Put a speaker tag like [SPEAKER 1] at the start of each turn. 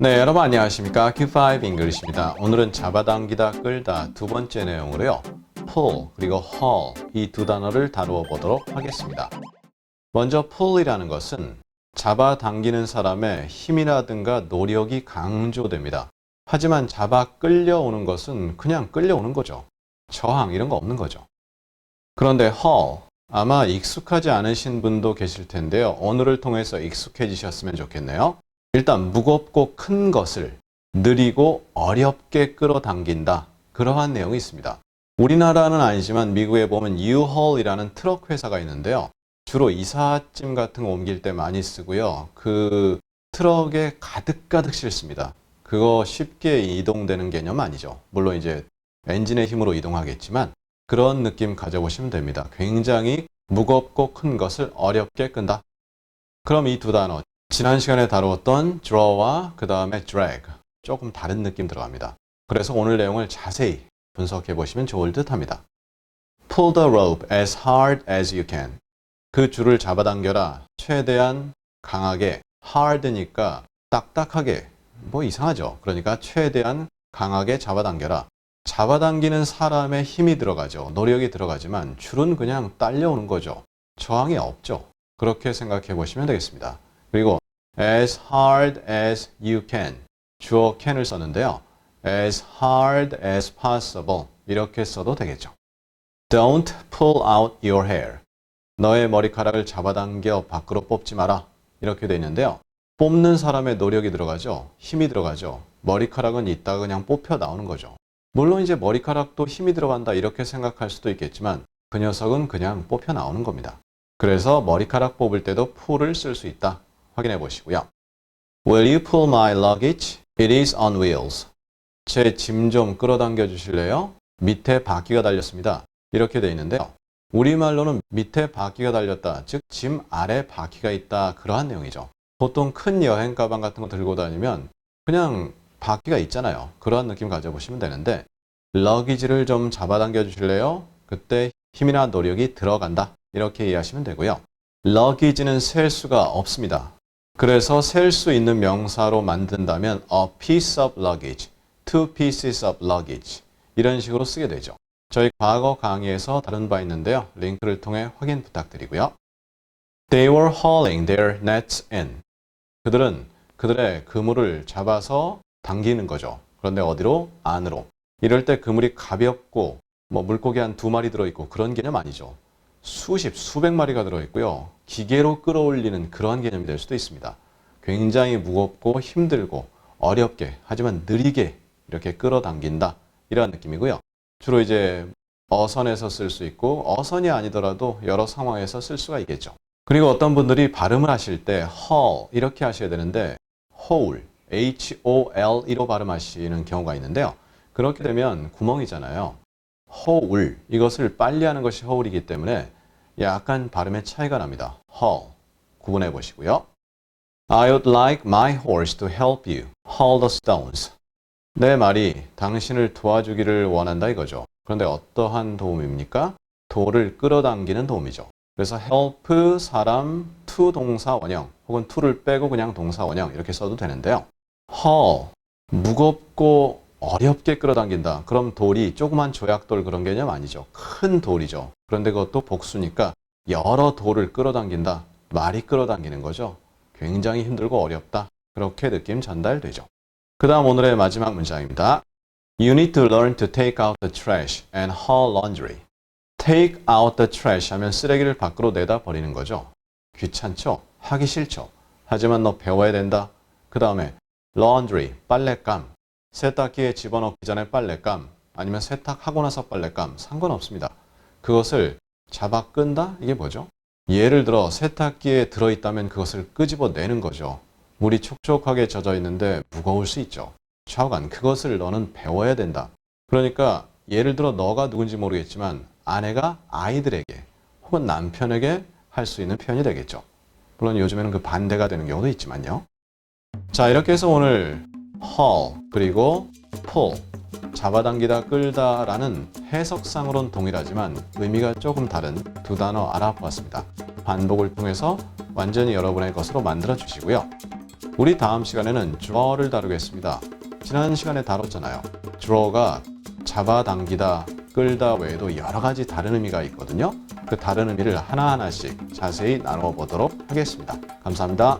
[SPEAKER 1] 네, 여러분 안녕하십니까? Q5 English입니다. 오늘은 잡아당기다, 끌다 두 번째 내용으로요. pull 그리고 haul 이 두 단어를 다루어 보도록 하겠습니다. 먼저 pull이라는 것은 잡아당기는 사람의 힘이라든가 노력이 강조됩니다. 하지만 잡아 끌려오는 것은 그냥 끌려오는 거죠. 저항 이런 거 없는 거죠. 그런데 haul 아마 익숙하지 않으신 분도 계실 텐데요. 오늘을 통해서 익숙해지셨으면 좋겠네요. 일단 무겁고 큰 것을 느리고 어렵게 끌어당긴다. 그러한 내용이 있습니다. 우리나라는 아니지만 미국에 보면 U-Haul이라는 트럭 회사가 있는데요. 주로 이삿짐 같은 거 옮길 때 많이 쓰고요. 그 트럭에 가득가득 실습니다. 그거 쉽게 이동되는 개념 아니죠. 물론 이제 엔진의 힘으로 이동하겠지만 그런 느낌 가져보시면 됩니다. 굉장히 무겁고 큰 것을 어렵게 끈다. 그럼 이 두 단어 지난 시간에 다루었던 draw와 그 다음에 drag 조금 다른 느낌 들어갑니다. 그래서 오늘 내용을 자세히 분석해 보시면 좋을 듯 합니다. Pull the rope as hard as you can. 그 줄을 잡아당겨라. 최대한 강하게 hard니까 딱딱하게 뭐 이상하죠. 그러니까 최대한 강하게 잡아당겨라. 잡아당기는 사람의 힘이 들어가죠. 노력이 들어가지만 줄은 그냥 딸려오는 거죠. 저항이 없죠. 그렇게 생각해 보시면 되겠습니다. 그리고 as hard as you can 주어 can을 썼는데요. as hard as possible 이렇게 써도 되겠죠. Don't pull out your hair. 너의 머리카락을 잡아당겨 밖으로 뽑지 마라. 이렇게 돼 있는데요. 뽑는 사람의 노력이 들어가죠. 힘이 들어가죠. 머리카락은 이따가 그냥 뽑혀 나오는 거죠. 물론 이제 머리카락도 힘이 들어간다 이렇게 생각할 수도 있겠지만 그 녀석은 그냥 뽑혀 나오는 겁니다. 그래서 머리카락 뽑을 때도 pull을 쓸 수 있다. 확인해 보시고요. Will you pull my luggage? It is on wheels. 제 짐 좀 끌어당겨 주실래요? 밑에 바퀴가 달렸습니다. 이렇게 돼 있는데요. 우리말로는 밑에 바퀴가 달렸다. 즉, 짐 아래 바퀴가 있다. 그러한 내용이죠. 보통 큰 여행 가방 같은 거 들고 다니면 그냥 바퀴가 있잖아요. 그러한 느낌 가져보시면 되는데, 러기지를 좀 잡아당겨 주실래요? 그때 힘이나 노력이 들어간다. 이렇게 이해하시면 되고요. 러기지는 셀 수가 없습니다. 그래서 셀 수 있는 명사로 만든다면 a piece of luggage, two pieces of luggage 이런 식으로 쓰게 되죠. 저희 과거 강의에서 다룬 바 있는데요. 링크를 통해 확인 부탁드리고요. They were hauling their nets in. 그들은 그들의 그물을 잡아서 당기는 거죠. 그런데 어디로? 안으로. 이럴 때 그물이 가볍고 뭐 물고기 한 두 마리 들어있고 그런 개념 아니죠. 수십, 수백 마리가 들어있고요. 기계로 끌어올리는 그러한 개념이 될 수도 있습니다. 굉장히 무겁고 힘들고 어렵게 하지만 느리게 이렇게 끌어당긴다. 이런 느낌이고요. 주로 이제 어선에서 쓸 수 있고 어선이 아니더라도 여러 상황에서 쓸 수가 있겠죠. 그리고 어떤 분들이 발음을 하실 때 haul 이렇게 하셔야 되는데 whole, H-O-L-E로 발음하시는 경우가 있는데요. 그렇게 되면 구멍이잖아요. 허울 이것을 빨리 하는 것이 허울이기 때문에 약간 발음의 차이가 납니다. haul 구분해 보시고요. I would like my horse to help you haul the stones. 내 말이 당신을 도와주기를 원한다 이거죠. 그런데 어떠한 도움입니까? 돌을 끌어당기는 도움이죠. 그래서 help 사람 to 동사 원형 혹은 to를 빼고 그냥 동사 원형 이렇게 써도 되는데요. haul 무겁고 어렵게 끌어당긴다. 그럼 돌이 조그만 조약돌 그런 개념 아니죠. 큰 돌이죠. 그런데 그것도 복수니까 여러 돌을 끌어당긴다. 말이 끌어당기는 거죠. 굉장히 힘들고 어렵다. 그렇게 느낌 전달되죠. 그 다음 오늘의 마지막 문장입니다. You need to learn to take out the trash and haul laundry. take out the trash 하면 쓰레기를 밖으로 내다 버리는 거죠. 귀찮죠? 하기 싫죠? 하지만 너 배워야 된다. 그 다음에 laundry, 빨랫감. 세탁기에 집어넣기 전에 빨랫감 아니면 세탁하고 나서 빨랫감 상관없습니다. 그것을 잡아 끈다? 이게 뭐죠? 예를 들어 세탁기에 들어있다면 그것을 끄집어내는 거죠. 물이 촉촉하게 젖어 있는데 무거울 수 있죠. 좌우간 그것을 너는 배워야 된다. 그러니까 예를 들어 너가 누군지 모르겠지만 아내가 아이들에게 혹은 남편에게 할 수 있는 표현이 되겠죠. 물론 요즘에는 그 반대가 되는 경우도 있지만요. 자 이렇게 해서 오늘 haul 그리고 pull 잡아당기다 끌다 라는 해석상으론 동일하지만 의미가 조금 다른 두 단어 알아보았습니다. 반복을 통해서 완전히 여러분의 것으로 만들어 주시고요. 우리 다음 시간에는 draw를 다루겠습니다. 지난 시간에 다뤘잖아요. draw가 잡아당기다, 끌다 외에도 여러 가지 다른 의미가 있거든요. 그 다른 의미를 하나하나씩 자세히 나눠 보도록 하겠습니다. 감사합니다.